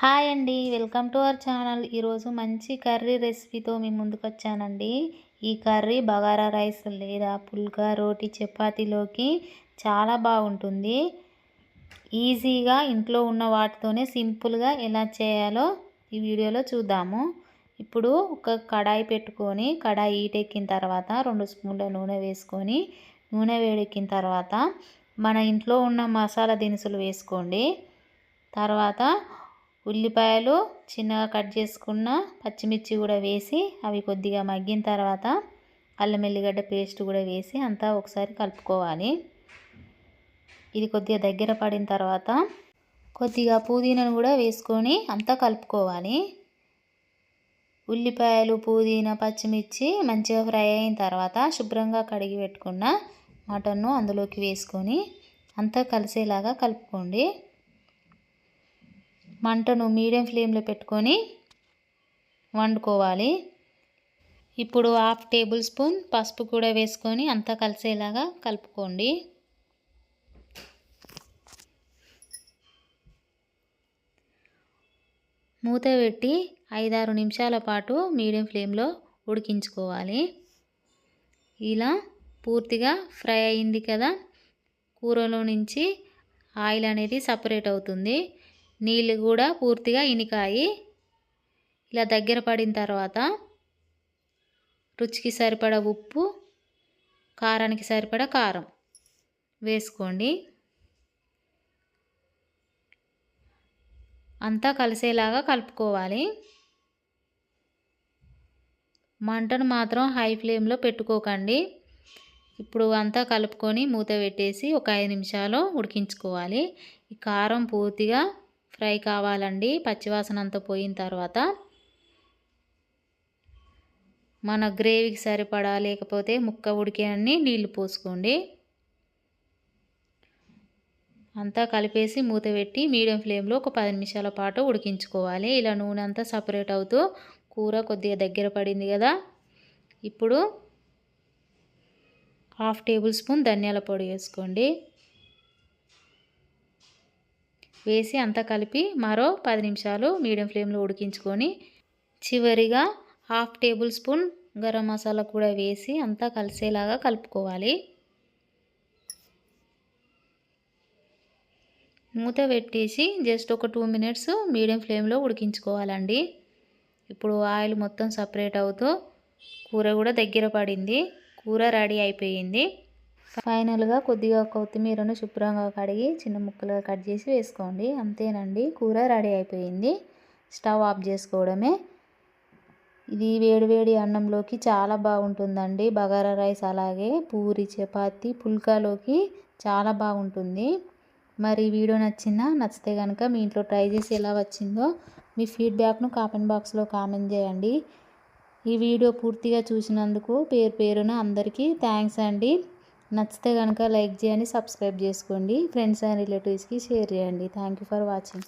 Hi అండి welcome to our channel. ఈరోజు మంచి కర్రీ రెసిపీతో మేము ముందుకు వచ్చానండి ఈ కర్రీ బగారా రైస్ లేదా పుల్కా రోటీ చపాతీలోకి చాలా బాగుంటుంది. ఈజీగా ఇంట్లో ఉన్న వాటితోనే సింపుల్గా ఎలా చేయాలో ఈ వీడియోలో చూద్దాము. ఇప్పుడు ఒక కడాయి పెట్టుకొని కడాయి ఈటెక్కిన తర్వాత రెండు స్పూన్ల నూనె వేసుకొని నూనె వేడెక్కిన తర్వాత మన ఇంట్లో ఉన్న మసాలా దినుసులు వేసుకోండి. తర్వాత ఉల్లిపాయలు చిన్నగా కట్ చేసుకున్న పచ్చిమిర్చి కూడా వేసి అవి కొద్దిగా మగ్గిన తర్వాత అల్లం ఎల్లిగడ్డ పేస్ట్ కూడా వేసి అంతా ఒకసారి కలుపుకోవాలి. ఇది కొద్దిగా దగ్గర పడిన తర్వాత కొద్దిగా పుదీనాను కూడా వేసుకొని అంతా కలుపుకోవాలి. ఉల్లిపాయలు పుదీనా పచ్చిమిర్చి మంచిగా ఫ్రై అయిన తర్వాత శుభ్రంగా కడిగి పెట్టుకున్న మటన్ను అందులోకి వేసుకొని అంతా కలిసేలాగా కలుపుకోండి. మంటను మీడియం ఫ్లేమ్లో పెట్టుకొని వండుకోవాలి. ఇప్పుడు హాఫ్ టేబుల్ స్పూన్ పసుపు కూడా వేసుకొని అంతా కలిసేలాగా కలుపుకోండి. మూత పెట్టి ఐదారు నిమిషాల పాటు మీడియం ఫ్లేమ్లో ఉడికించుకోవాలి. ఇలా పూర్తిగా ఫ్రై అయింది కదా? కూరలో నుంచి ఆయిల్ అనేది సపరేట్ అవుతుంది. నీళ్ళు కూడా పూర్తిగా ఇనికాయి. ఇలా దగ్గర పడిన తర్వాత రుచికి సరిపడ ఉప్పు కారానికి సరిపడ కారం వేసుకోండి. అంతా కలిసేలాగా కలుపుకోవాలి. మంటను మాత్రం హై ఫ్లేమ్లో పెట్టుకోకండి. ఇప్పుడు అంతా కలుపుకొని మూత పెట్టేసి ఒక ఐదు నిమిషాలు ఉడికించుకోవాలి. ఈ కారం పూర్తిగా ఫ్రై కావాలండి. పచ్చివాసన అంతా పోయిన తర్వాత మన గ్రేవీకి సరిపడా లేకపోతే ముక్క ఉడికేనని నీళ్ళు పోసుకోండి. అంతా కలిపేసి మూత పెట్టి మీడియం ఫ్లేమ్లో ఒక పది నిమిషాల పాటు ఉడికించుకోవాలి. ఇలా నూనె అంతా సపరేట్ అవుతూ కూర కొద్దిగా దగ్గర పడింది కదా. ఇప్పుడు హాఫ్ టేబుల్ స్పూన్ ధనియాల పొడి వేసుకోండి. వేసి అంతా కలిపి మరో పది నిమిషాలు మీడియం ఫ్లేమ్లో ఉడికించుకొని చివరిగా half tablespoon garam masala కూడా వేసి అంతా కలిసేలాగా కలుపుకోవాలి. మూత పెట్టేసి జస్ట్ ఒక టూ మినిట్స్ మీడియం ఫ్లేమ్లో ఉడికించుకోవాలండి. ఇప్పుడు ఆయిల్ మొత్తం సపరేట్ అవుతూ కూర కూడా దగ్గర పడింది. కూర రెడీ అయిపోయింది. ఫైనల్గా కొద్దిగా కొత్తిమీరను శుభ్రంగా కడిగి చిన్న ముక్కలుగా కట్ చేసి వేసుకోండి. అంతేనండి. కూర రెడీ అయిపోయింది. స్టవ్ ఆఫ్ చేసుకోవడమే. ఇది వేడివేడి అన్నంలోకి చాలా బాగుంటుందండి. బగారా రైస్ అలాగే పూరి చపాతి పుల్కాలోకి చాలా బాగుంటుంది. మరి వీడియో నచ్చిందా నచ్చితే కనుక మీ ఇంట్లో ట్రై చేసి ఎలా వచ్చిందో మీ ఫీడ్బ్యాక్ను కామెంట్ బాక్స్లో కామెంట్ చేయండి. ఈ వీడియో పూర్తిగా చూసినందుకు పేరు పేరున అందరికీ థ్యాంక్స్ అండి. నచ్చితే కనుక లైక్ చేయండి సబ్స్క్రైబ్ చేసుకోండి. ఫ్రెండ్స్ అండ్ రిలేటివ్స్కి షేర్ చేయండి. Thank you for watching.